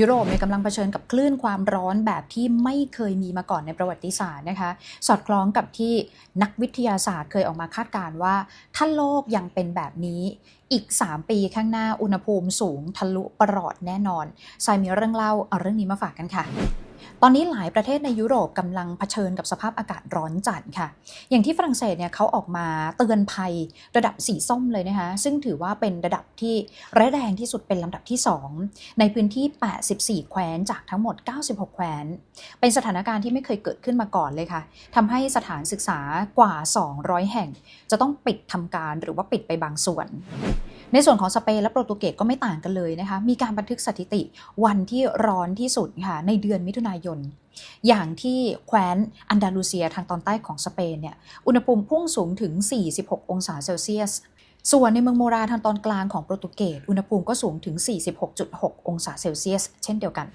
ยุโรปเนี่ยกำลังเผชิญกับคลื่นความร้อนแบบที่ไม่เคยมีมาก่อนในประวัติศาสตร์นะคะ สอดคล้องกับที่นักวิทยาศาสตร์เคยออกมาคาดการณ์ว่า ถ้าโลกยังเป็นแบบนี้อีก 3 ปีข้างหน้าอุณหภูมิสูงทะลุประหลอดแน่นอนทรายมีเรื่องเล่าเอาเรื่องนี้มาฝากกันค่ะ ตอนนี้หลายประเทศในยุโรปกำลังเผชิญกับสภาพอากาศร้อนจัดค่ะ อย่างที่ฝรั่งเศสเนี่ยเขาออกมาเตือนภัยระดับสีส้มเลยนะคะซึ่งถือว่าเป็นระดับที่ร้ายแรงที่สุดเป็นลำดับที่ 2 ในพื้นที่ 84 แคว้นจากทั้งหมด 96 แคว้น เป็นสถานการณ์ที่ไม่เคยเกิดขึ้นมาก่อนเลยค่ะทำให้สถานศึกษากว่า 200 แห่ง จะต้องปิดทำการหรือว่าปิดไปบางส่วน ในส่วนของสเปนและโปรตุเกสก็ไม่ต่างกันเลยนะคะ มีการบันทึกสถิติวันที่ร้อนที่สุดค่ะในเดือนมิถุนายน อย่างที่แคว้นอันดาลูเซียทางตอนใต้ของสเปนเนี่ย อุณหภูมิพุ่งสูงถึง 46 องศาเซลเซียส ส่วนในเมืองโมราทางตอนกลางของโปรตุเกส อุณหภูมิก็สูงถึง 46.6 องศาเซลเซียส เช่นเดียวกัน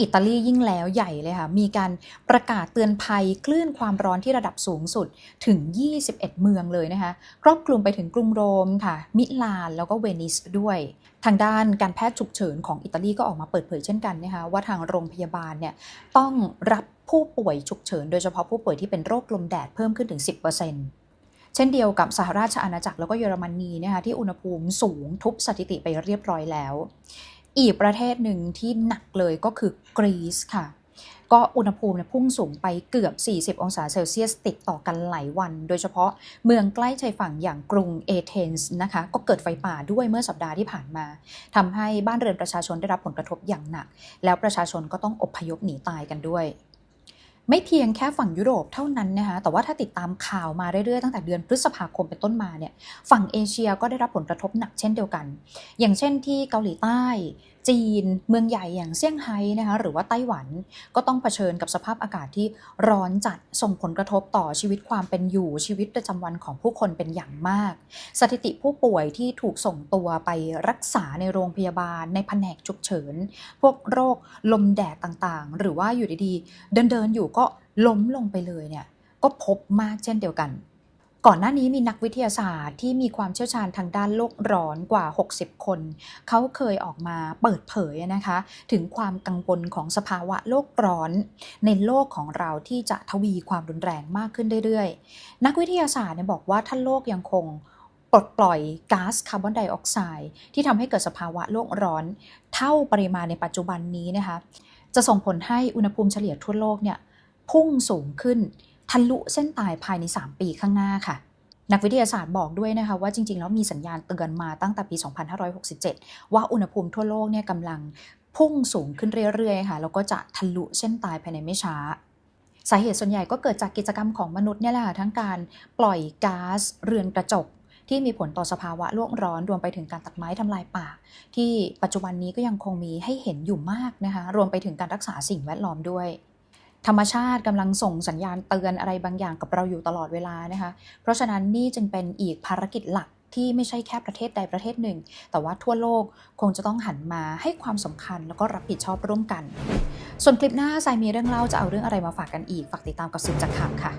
อิตาลียิ่งแล้วใหญ่เลยค่ะ มีการประกาศเตือนภัยคลื่นความร้อนที่ระดับสูงสุดถึง 21 เมืองเลยนะคะ ครอบคลุมไปถึงกรุงโรมค่ะ มิลาน แล้วก็เวนิสด้วย ทางด้านการแพทย์ฉุกเฉินของอิตาลีก็ออกมาเปิดเผยเช่นกันนะคะว่าทางโรงพยาบาลเนี่ยต้องรับผู้ป่วยฉุกเฉิน โดยเฉพาะผู้ป่วยที่เป็นโรคลมแดดเพิ่มขึ้นถึง 10%เช่นเดียวกับสหราชอาณาจักรแล้วก็เยอรมนีนะคะที่อุณหภูมิสูงทุบสถิติไปเรียบร้อยแล้ว อีกประเทศหนึ่งที่หนักเลยก็คือกรีซค่ะ ก็อุณหภูมิพุ่งสูงไปเกือบ 40 องศาเซลเซียสติดต่อกันหลายวัน โดยเฉพาะเมืองใกล้ชายฝั่งอย่างกรุงเอเธนส์นะคะ ก็เกิดไฟป่าด้วยเมื่อสัปดาห์ที่ผ่านมาทำให้บ้านเรือนประชาชนได้รับผลกระทบอย่างหนัก แล้วประชาชนก็ต้องอพยพหนีตายกันด้วย ไม่เพียงแค่ฝั่งยุโรปเท่านั้นนะคะแต่ว่าถ้าติดตามข่าวมาเรื่อยๆตั้งแต่เดือนพฤษภาคมเป็นต้นมาเนี่ยฝั่งเอเชียก็ได้รับผลกระทบหนักเช่นเดียวกัน อย่างเช่นที่เกาหลีใต้ จีนเมืองใหญ่อย่างเซี่ยงไฮ้นะคะหรือว่าไต้หวันก็ต้องเผชิญกับสภาพอากาศที่ร้อนจัดส่งผลกระทบต่อชีวิตความเป็นอยู่ชีวิตประจำวันของผู้คนเป็นอย่างมาก สถิติผู้ป่วยที่ถูกส่งตัวไปรักษาในโรงพยาบาล ในแผนกฉุกเฉิน พวกโรคลมแดดต่างๆ หรือว่าอยู่ดีๆ เดินๆอยู่ก็ล้มลงไปเลยเนี่ยก็พบมากเช่นเดียวกัน ก่อนหน้านี้มีนักวิทยาศาสตร์ที่มีความเชี่ยวชาญทางด้านโลกร้อนกว่า 60 คน เขาเคยออกมาเปิดเผยนะคะ ถึงความกังวลของสภาวะโลกร้อน ในโลกของเราที่จะทวีความรุนแรงมากขึ้นเรื่อยๆ นักวิทยาศาสตร์เนี่ยบอกว่าถ้าโลกยังคงปลดปล่อยก๊าซคาร์บอนไดออกไซด์ที่ทำให้เกิดสภาวะโลกร้อน เท่าปริมาณในปัจจุบันนี้นะคะ จะส่งผลให้อุณหภูมิเฉลี่ยทั่วโลกเนี่ยพุ่งสูงขึ้น ทะลุเส้นตายภายใน 3 ปีข้างหน้าค่ะ นักวิทยาศาสตร์บอกด้วยนะคะว่าจริง ๆ แล้วมีสัญญาณเตือนมาตั้งแต่ปี 2567 ว่าอุณหภูมิทั่วโลกเนี่ยกำลังพุ่งสูงขึ้นเรื่อยๆค่ะแล้วก็จะทะลุเส้นตายภายในไม่ช้าสาเหตุส่วนใหญ่ก็เกิดจากกิจกรรมของมนุษย์เนี่ยแหละทั้งการปล่อยก๊าซเรือนกระจก ที่มีผลต่อสภาวะโลกร้อนรวมไปถึงการตัดไม้ทำลายป่า ที่ปัจจุบันนี้ก็ยังคงมีให้เห็นอยู่มากนะคะรวมไปถึงการรักษาสิ่งแวดล้อมด้วย ธรรมชาติกำลังส่งสัญญาณเตือนอะไรบางอย่างกับเราอยู่ตลอดเวลานะคะ เพราะฉะนั้นนี่จึงเป็นอีกภารกิจหลักที่ไม่ใช่แค่ประเทศใดประเทศหนึ่ง แต่ว่าทั่วโลกคงจะต้องหันมาให้ความสำคัญแล้วก็รับผิดชอบร่วมกัน ส่วนคลิปหน้าไซมีเรื่องเล่าจะเอาเรื่องอะไรมาฝากกันอีก ฝากติดตามกับสุดจากข่าวค่ะ